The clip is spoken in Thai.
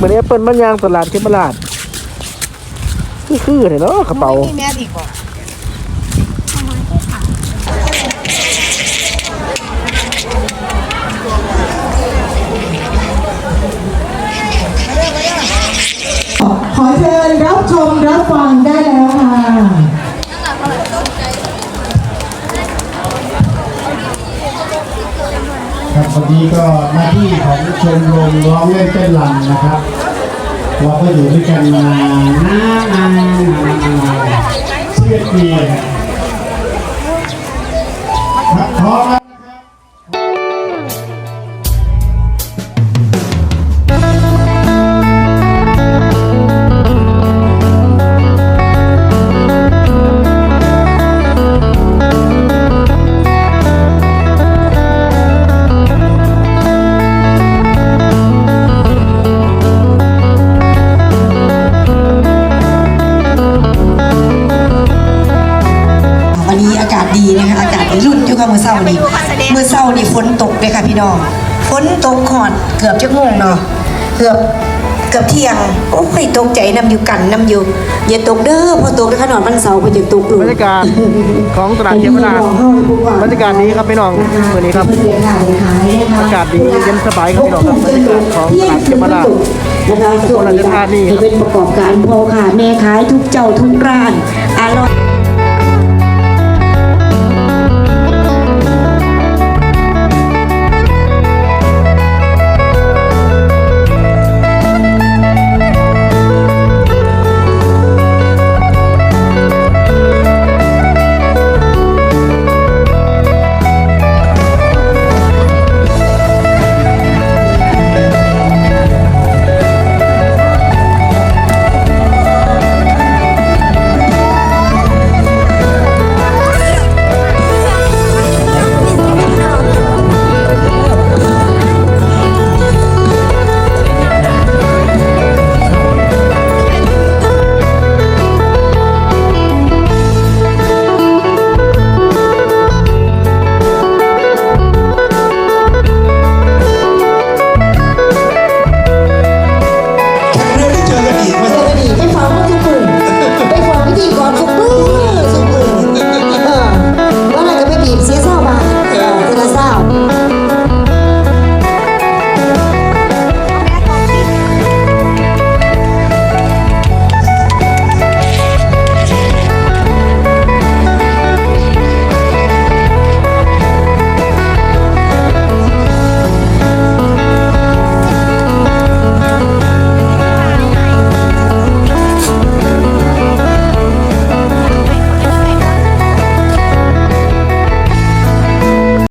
เหมือนแอปเปิลบ้านยางตลาดเขมราชคือคือเห็นเนาะกระเป๋ามีแมสอีกบ่ขอเชิญรับชมรับฟัง ครับวันนี้ก็หน้าที่ของชมรมร้องเล่นเต้นรำนะครับ เราก็อยู่ด้วยกันมานานนานนานนานสิบเอ็ดปีครับพร้อม เมื่อเช้านี้ฝนตกเลยค่ะพี่น้องฝนตกขอดเกือบจะโมงเนาะเกือบเกือบเที่ยงโอ้ยตกใจน้ำอยู่กันน้ำอยู่อย่าตกเด้อพอตกนะคะนอนวันเสาร์พอจะตกลงบรรยากาศของตลาดเขมราชบรรยากาศนี้ครับพี่น้องวันนี้ครับเพื่อนขายขายนะคะอากาศดีเย็นสบายครับพี่น้องครับบรรยากาศของตลาดเขมราชนะคะส่วนอุบลราชธานีครับจะเป็นประกอบการพ่อค่ะแม่ขายทุกเจ้าทุกร้านอร่อย